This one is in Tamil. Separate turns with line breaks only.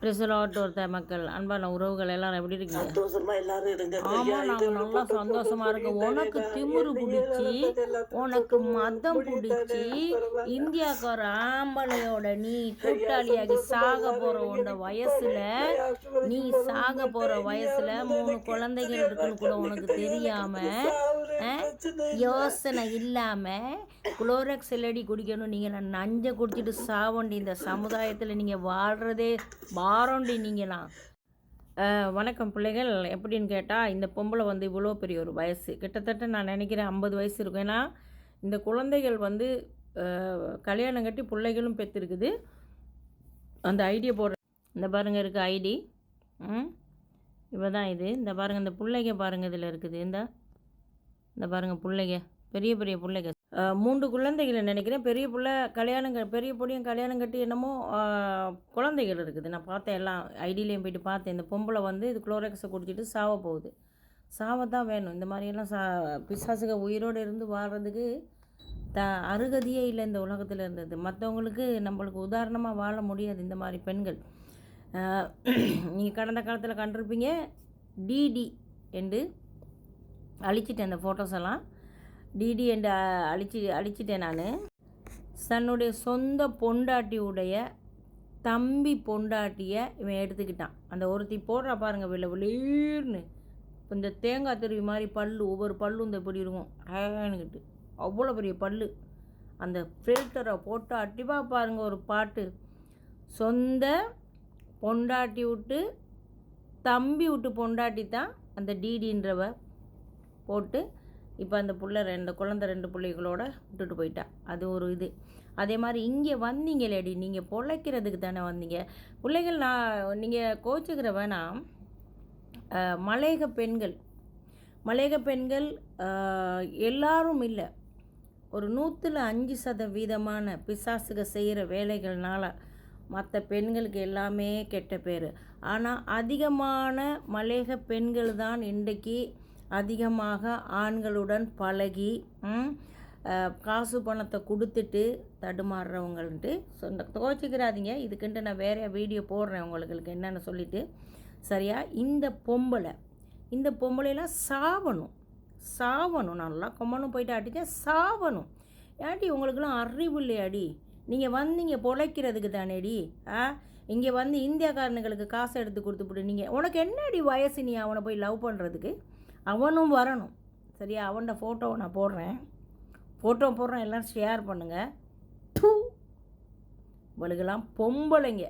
பிரிசலாட் ஒருத்த மக்கள் அன்பான உறவுகள் எல்லாரும் எப்படி இருக்கீங்க?
சந்தோஷமா எல்லாரும் இருங்க.
ஆமா நாங்க நல்லா சந்தோஷமா இருக்கோம். உனக்கு திமிரு பிடிச்சி உனக்கு மதம் பிடிச்சி இந்தியாக்கார ஆம்பளையோட நீ கூட்டாளியாகி சாக போற உன்னோட வயசுல நீ சாக போற வயசுல மூணு குழந்தைகள் இருக்குன்னு கூட உனக்கு தெரியாம யோசனை இல்லாமல் குளோரக்ஸ் செல்லடி குடிக்கணும். நீங்கள் நான் நஞ்சை குடிச்சிட்டு சாவண்டி. இந்த சமுதாயத்தில் நீங்கள் வாழ்கிறதே வாரோண்டி நீங்களாம் வணக்கம் பிள்ளைகள். எப்படின்னு கேட்டால் இந்த பொம்பளை வந்து இவ்வளோ பெரிய ஒரு வயசு. கிட்டத்தட்ட நான் நினைக்கிறேன் ஐம்பது வயசு இருக்கும். ஏன்னா இந்த குழந்தைகள் வந்து கல்யாணம் கட்டி பிள்ளைகளும் பெற்றிருக்குது. அந்த ஐடியை போடுற இந்த பாருங்கள் இருக்குது ஐடி. இவ தான் இது. இந்த பாருங்கள் இந்த பிள்ளைங்க பாருங்கள் இதில் இருக்குது. இந்த. இந்த பாருங்கள் பிள்ளைங்க பெரிய பெரிய பிள்ளைங்க. மூன்று குழந்தைகளை நினைக்கிறேன். பெரிய பிள்ளை கல்யாணம் க- பெரிய பொடியும் கல்யாணம் கட்டி என்னமோ குழந்தைகள் இருக்குது. நான் பார்த்தேன் எல்லாம் ஐடியிலையும் போயிட்டு பார்த்தேன். இந்த பொம்பளை வந்து இது குளோரக்ஸை குடிச்சிட்டு சாவ போகுது. சாவத்தான் வேணும். இந்த மாதிரியெல்லாம் சா பிசாசுக உயிரோடு இருந்து வாழ்கிறதுக்கு த அருகதியே இல்லை இந்த உலகத்தில் இருந்தது. மற்றவங்களுக்கு நம்மளுக்கு உதாரணமாக வாழ முடியாது இந்த மாதிரி பெண்கள். நீங்கள் கடந்த காலத்தில் கண்டிருப்பீங்க டிடி என்று அழிச்சிட்டேன் அந்த ஃபோட்டோஸ் எல்லாம். டிடி என்று அழிச்சி அழிச்சிட்டேன் நான். தன்னுடைய சொந்த பொண்டாட்டியுடைய தம்பி பொண்டாட்டியை இவன் எடுத்துக்கிட்டான். அந்த ஒருத்தி போடுறா பாருங்க வெளில வெளியர்னு. இந்த தேங்காய் திருவி மாதிரி பல்லு ஒவ்வொரு பல்லும் இந்த இப்படி இருக்கும். ஹேனுக்கிட்டு அவ்வளோ பெரிய பல்லு. அந்த ஃபில்டரை போட்டு அட்டிவா பாருங்கள் ஒரு பாட்டு. சொந்த பொண்டாட்டி விட்டு தம்பி விட்டு பொண்டாட்டி தான் அந்த டிடின்றவ போட்டு இப்போ அந்த புள்ள ரெண்டு குழந்த ரெண்டு பிள்ளைகளோட விட்டுட்டு போயிட்டா. அது ஒரு இது. அதே மாதிரி இங்கே வந்தீங்களேடி நீங்கள் பொழைக்கிறதுக்கு தானே வந்தீங்க. பிள்ளைகள் நான் நீங்கள் கோச்சுக்கிற வேணாம். மலையக பெண்கள். மலையக பெண்கள் எல்லாரும் இல்லை. ஒரு நூற்றில் அஞ்சு சதவீதமான பிசாசுக செய்கிற வேலைகள்னால மற்ற பெண்களுக்கு எல்லாமே கெட்ட பேர். ஆனால் அதிகமான மலேக பெண்கள் தான் இன்றைக்கு அதிகமாக ஆண்களுடன் பழகி காசு பணத்தை கொடுத்துட்டு தடுமாறுறவங்கன்ட்டு சொந்த துவச்சிக்கிறாதீங்க. இதுக்குன்ட்டு நான் வேற வீடியோ போடுறேன் உங்களுக்கு என்னென்னு சொல்லிட்டு. சரியா? இந்த பொம்பளை இந்த பொம்பளைலாம் சாவணும். சாவணும். நல்லா கொம்மனும் போயிட்டு அடித்தேன் சாவணும். ஏடி உங்களுக்குலாம் அறிவு இல்லையாடி? நீங்கள் வந்தீங்க பொழைக்கிறதுக்கு தானேடி? ஆ? இங்கே வந்து இந்தியாக்காரனுங்களுக்கு காசு எடுத்து கொடுத்துப்புட்டு நீங்கள் உனக்கு என்னடி வயசு நீ அவனை போய் லவ் பண்ணுறதுக்கு அவனும் வரணும். சரியா? அவன்கிட்ட ஃபோட்டோவை நான் போடுறேன். ஃபோட்டோ போடுறேன். எல்லாம் ஷேர் பண்ணுங்கள் டூ இவளுக்கெல்லாம் பொம்பளைங்க.